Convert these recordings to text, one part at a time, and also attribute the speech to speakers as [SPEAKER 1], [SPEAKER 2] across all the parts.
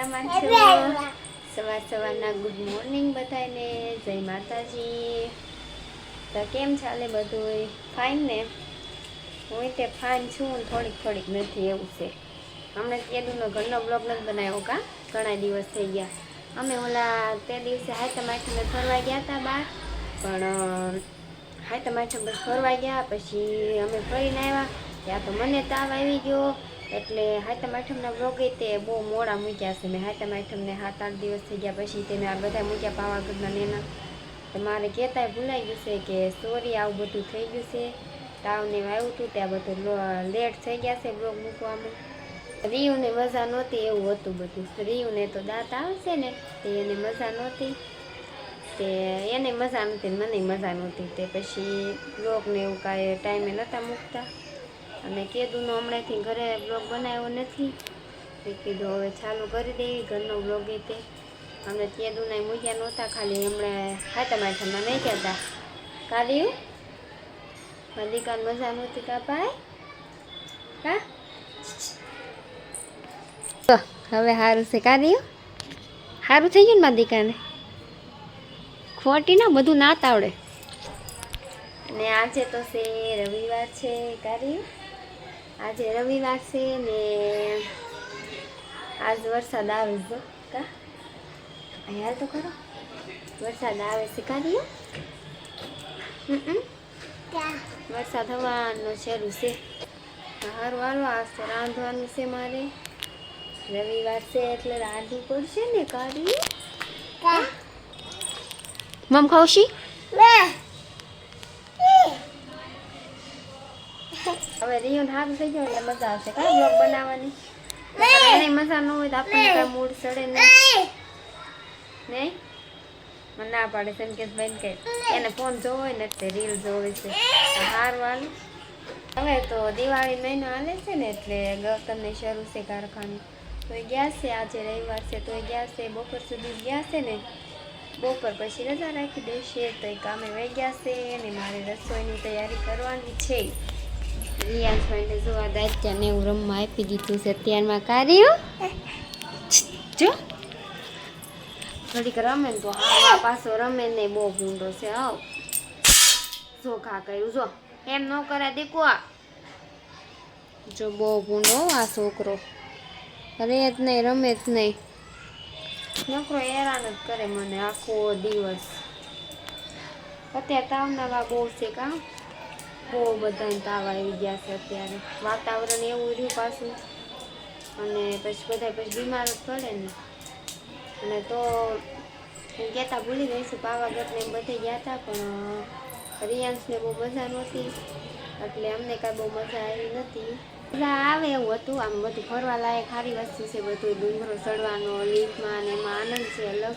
[SPEAKER 1] મજામાં છો? સવાર સવારના ગુડ મોર્નિંગ બધાને. જય માતાજી. તો કેમ ચાલે બધું ફાઇન ને? હું તે ફાઇન છું થોડીક થોડીક નથી એવું છે. હમણાં કેદુનો ઘરનો બ્લોગ નથી બનાવ્યો કા? ઘણા દિવસ થઈ ગયા. અમે ઓલા તે દિવસે હાથમ આઠમે ફરવા ગયા હતા બહાર. પણ આઠમ બસ ફરવા ગયા, પછી અમે ફરીને આવ્યા. ત્યાં તો મને તાવ આવી ગયો. એટલે હાથમ આઠમના વ્લોગ તે બહુ મોડા મૂક્યા છે. મેં હાથમ આઠમને સાત આઠ દિવસ થઈ ગયા પછી તે મેં આ બધા મૂક્યા પાવાગઢના નેના. તો મારે કહેતા ભૂલાઈ ગયું છે કે સોરી આવું બધું થઈ ગયું છે. તાવને આવ્યું હતું ત્યાં બધું લેટ થઈ ગયા છે બ્લોગ મૂકવામાં. રિયુને મજા નહોતી, એવું હતું બધું. રિયુને તો દાંત આવશે ને, તે એને મજા નહોતી. તે એને મજા નહોતી મને મજા નહોતી. તે પછી બ્લોગને એવું કાંઈ ટાઈમે નહોતા મૂકતા. અને કેદુનો હમણાંથી ઘરે બ્લોગ બનાવ્યો નથી. તે કીધું, હવે ચાલુ કરી દેવી ઘરનો બ્લોગ એ તે. અમને કેદુના મૂક્યા નહોતા, ખાલી હમણાં હાથા માથામાં નહીં કહેતા કાઢ્યું મલિકાને મજા નહોતી કાપાય. કા હવે સારું છે કાઢ્યું સારું થઈ ગયું ને મારી દીકાને ખોટી ના, બધું ના આવડે. અને આજે તો છે રવિવાર છે કાઢ્યું આજે રવિવાર છે ને આજ વરસાદ આવે છે. કા? યાર તો ખરો. વરસાદ આવે છે કાઢ્યું વરસાદ હવાનો શરૂ છે. સારું હાલો આજ તો રાંધવાનું છે મારે. રવિવાર છે એટલે રાંધવું પડશે ને કાઢી મમ ખાવશી? હવે રિયુન હાથ થઈ ગયો એટલે મજા આવશે. કા બ્લોગ બનાવવાની? એને મજા ન હોય તો આપણને કાંઈ મૂડ ચડે નહીં. નહીં? મને ના પાડે છે એમ કે બેન કે એને ફોન જોવો હોય ને એટલે રીલ જોવે છે. તો સારું હાલ. હવે તો દિવાળી મહિનો હાલે છે ને એટલે ગૌતમને શરૂ છે કારખાનું. તો ગયા છે આજે રવિવાર છે તો ગયા છે બપોર સુધી ગયા છે ને. બપોર પછી રજા રાખી દેશે તો એ કામે વહી ગયા છે અને મારે રસોઈની તૈયારી કરવાની છે. રિયાઝ માટે જો આ દાયત્યાને એવું રમવા આપી દીધું છે. ત્યારમાં કાર્યું? રમે તો હા પાછો રમે બહુ ભૂંડો છે આવ જો ખા કર્યું, જો. એમ ન કરે દીકુ જો બહુ ભૂંડો આ છોકરો. અરે જ નહીં, રમે જ નહીં. છોકરો હેરાન જ કરે મને આખો દિવસ. અત્યારે તાવનાવા બહુ છે કાં? બહુ બધાને તાવ આવી ગયા છે અત્યારે. વાતાવરણ એવું રહ્યું પાછું. અને પછી બધા પછી બીમાર પડે ને. અને તો હું કહેતા ભૂલી ગઈ છું પાવાગઢને એમ બધે ગયા હતા પણ રિયાન્સને બહુ મજા નહોતી. એટલે અમને કાંઈ બહુ મજા આવી નથી મજા આવે એવું હતું, આમ બધું ફરવા લાયક સારી વસ્તુ છે બધું ડુંગરો ચડવાનો લીફમાં ને એમાં આનંદ છે અલગ.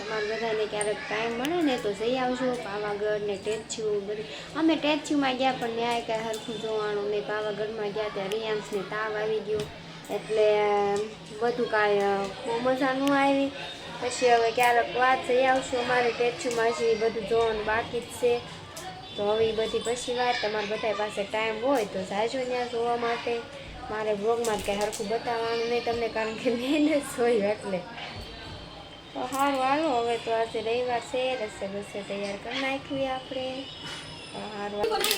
[SPEAKER 1] તમારે બધાને ક્યારેક ટાઈમ મળે ને તો જઈ આવજો, પાવાગઢ ને ટેચ્યુ બધું. અમે ટેચ્યુમાં ગયા પણ ન્યાય કાંઈ હરખું જોવાનું ને પાવાગઢમાં ગયા ત્યાં રિયાન્સને તાવ આવી ગયો. એટલે બધું કાંઈ બહુ મજા ન આવી. પછી હવે ક્યારેક વાત જઈ આવશું અમારે ટેચ્યુમાં હજી બધું જોવાનું બાકી જ છે. તો હવે એ બધી પછી વાત. તમારા બધા પાસે ટાઈમ હોય તો જાજો ત્યાં જોવા માટે. મારે બ્લોગમાં કંઈ હરખું બતાવવાનું નહીં તમને, કારણ કે મહેનત હોય એટલે. તો સારું હાલો. હવે તો આજે રવિવાર છે રસે બસે તૈયાર કરી નાખવી આપણે.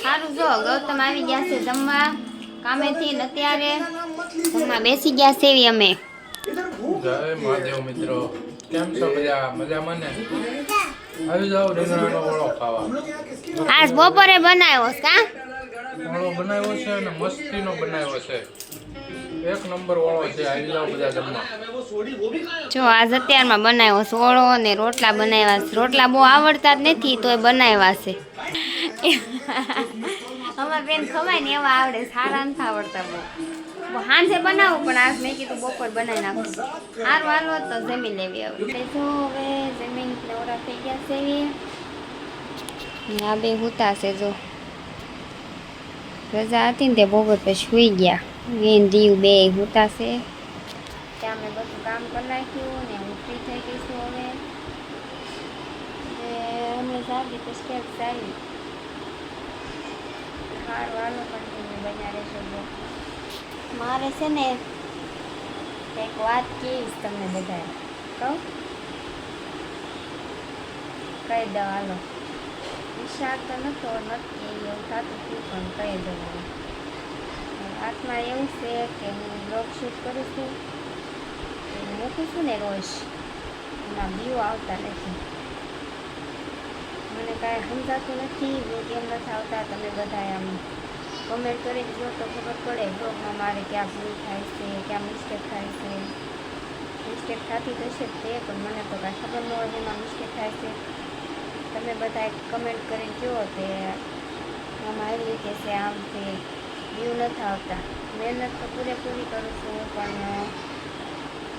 [SPEAKER 1] સારું જો ગૌતમ આવી ગયા છે જમવા. કામેથી ને અત્યારે જમવા બેસી ગયા છે એવી અમે.
[SPEAKER 2] જય મહાદેવ મિત્રો. કેમ છો બધા? મજામાં ને? આવી જાઓ રીંગણાનો ઓળો ખાવા.
[SPEAKER 1] આજ બપોરે બનાવ્યો છે કા?
[SPEAKER 2] ઓળો બનાવ્યો છે અને મસ્તીનો બનાવ્યો છે. એક નંબર ઓળો છે. આવી જાઓ બધા જમવા.
[SPEAKER 1] જો આજ અત્યારમાં બનાવ્યો સોળો ને રોટલા બનાવ્યા છે. રોટલા બહુ આવડતા જ નથી, તોય બનાવ્યા છે. અમારે બેન ખવાય ને એવા આવડે, સારા નથી આવડતા બહુ. હાંજે બનાવું, પણ આજ મેં કીધું બપોર બનાવી નાખું. સારું હાલો, તો જમી લેવી હવે. જો હવે જમીન નવરા થઈ ગયા છે. આ બે હુતા છે, જો. રજા હતી ને તે બપોર પછી સુઈ ગયા. વેન દીવ બે હુતા છે. ત્યાં મેં બધું કામ કરી નાખ્યું ને હું ફ્રી થઈ ગઈ છું હવે. અમે જાગી તો સ્ટેપ ચાલી. સારું હાલો કન્ટિન્યુ બન્યા રહેશે મારે છે ને એક વાત કહીશ તમને બધાએ. કહું? કહી દઉં હાલો. વિશાળ તો નતો નથી એવું થતું હતું, પણ કહી દઉં. આત્મા એવું છે કે હું બ્લોગ શૂટ કરું છું. મૂકું છું ને રોજ એમાં બીઓ આવતા નથી મને કાંઈ સમજાતું નથી વ્યૂ કેમ નથી આવતા તમે બધા આમ કમેન્ટ કરીને જો તો ખબર પડે બ્લોગમાં મારે ક્યાં ભૂલ થાય છે ક્યાં મિસ્ટેક થાય છે મિસ્ટેક થતી તો છે તે પણ મને તો કાંઈ ખબર ન હોય એમાં મિસ્ટેક થાય છે તમે બધા કમેન્ટ કરીને કહો તે આમાં આવી રીતે છે આમ તે વ્યૂ નથી આવતા મહેનત તો પૂરેપૂરી કરું છું પણ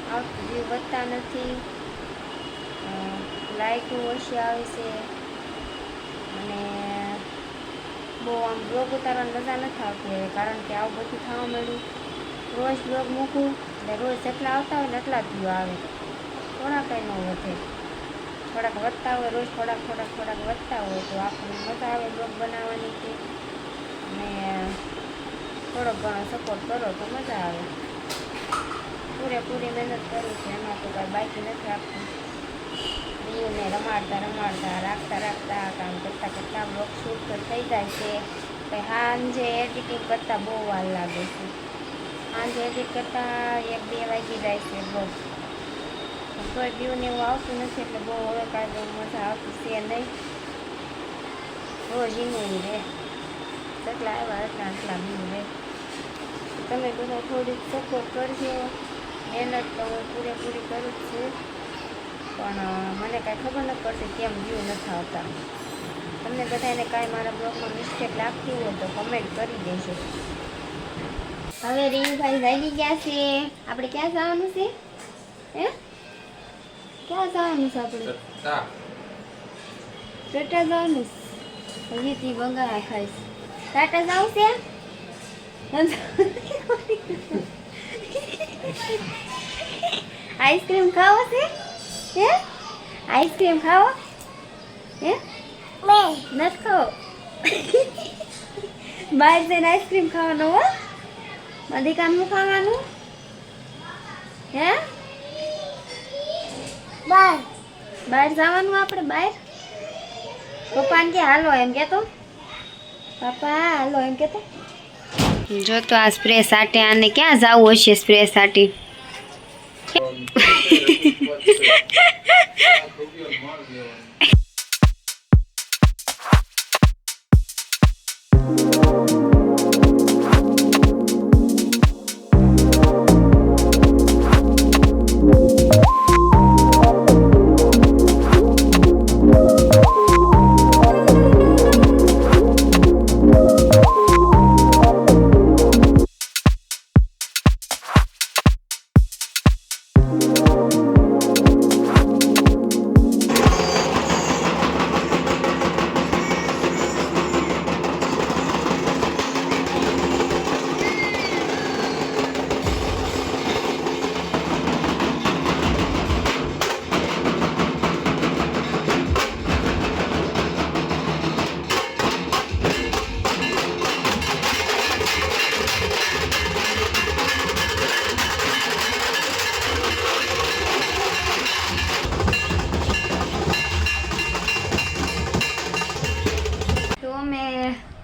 [SPEAKER 1] વ્યૂ વધતા નથી. લાઇટો ઓછી આવે છે. અને બહુ આમ બ્લોગ ઉતારવાની મજા નથી આવતી હવે, કારણ કે આવું બધું થવા મળ્યું રોજ બ્લોગ મૂકું એટલે રોજ જેટલા આવતા હોય ને એટલા જ વ્યૂ આવે. થોડાક કંઈ ન વધે. થોડાક વધતા હોય, રોજ થોડાક થોડાક થોડાક વધતા હોય તો આપણને મજા આવે બ્લોગ બનાવવાની છે અને થોડોક ઘણો સપોર્ટ કરો તો મજા આવે. પૂરેપૂરી મહેનત કરું છું, એમાં તો કાંઈ બાકી નથી આપતું દીવને રમાડતા રમાડતા, રાખતા રાખતા કામ કરતાં કરતાં બ્લોક શૂટ તો થઈ જાય છે. પછી સાંજે એડિટિંગ કરતાં બહુ વાર લાગે છે. સાંજે એડિટ કરતાં એક બે વાગી જાય છે બ્લોક કોઈ વ્યૂને એવું આવતું નથી, એટલે બહુ હવે કાંઈ મજા આવતી છે નહીં. રોજ ઈનું રહે એટલા આવ્યા એટલા આટલા વ્યૂ રહે તમે બધા થોડીક સપોર્ટ કરજો. મહેનત તો હું પૂરેપૂરી કરું જ છું. પણ મને કાંઈ ખબર નથી પડતી કેમ વ્યૂ નથી આવતા. તમને બધાને કાંઈ મારા બ્લોગમાં મિસ્ટેક લાગતી હોય તો કમેન્ટ કરી દેજો. હવે રીંગભાઈ વાગી ગયા છે. આપણે ક્યાં જવાનું છે? હે? ક્યાં જવાનું છે આપણે? ટાટા જવાનું છે. હજી તી બંગાળા ખાઈશ. ટાટા જવું છે? આઈસ્ક્રીમ ખાવો છે? હે? આઈસ્ક્રીમ ખાવો? હે? નથી ખાવો? બહાર જઈને આઈસ્ક્રીમ ખાવાનો હો. મધિકાનું ખાવાનું. હે? બહાર. બહાર જવાનું આપણે બહાર? પપ્પાને કે હાલો એમ કેતો? પપ્પા હાલો એમ કેતો? જો તો આ સ્પ્રે સાટે આને ક્યાં જવું હશે સ્પ્રે સાટી?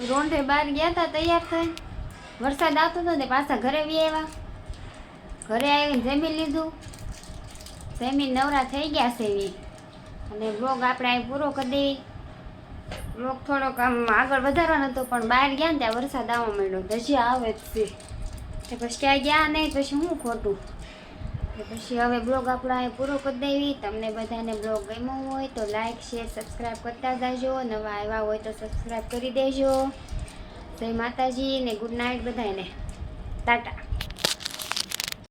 [SPEAKER 1] રોંઢે બહાર ગયા હતા તૈયાર થઈ વરસાદ આવતો હતો તે પાછા ઘરે બી આવ્યા ઘરે આવીને જમી લીધું. જમીન નવરા થઈ ગયા છે એવી અને બ્લોગ આપણે અહીં પૂરો કરી દેવી. બ્લોગ થોડોક આમ આગળ વધારવાનો હતો, પણ બહાર ગયા ને ત્યાં વરસાદ આવવા માંડ્યો. ધજી આવે જ તે પછી ત્યાં ગયા નહીં, પછી શું ખોટું? પછી હવે બ્લોગ આપણે અહીં પૂરો કરી દેવી. તમને બધાને બ્લોગ ગમ્યો હોય તો લાઇક શેર સબસ્ક્રાઈબ કરતા જાજો. નવા આવ્યા હોય તો સબસ્ક્રાઈબ કરી દેજો. જય માતાજી ને ગુડ નાઇટ બધાને. ટાટા.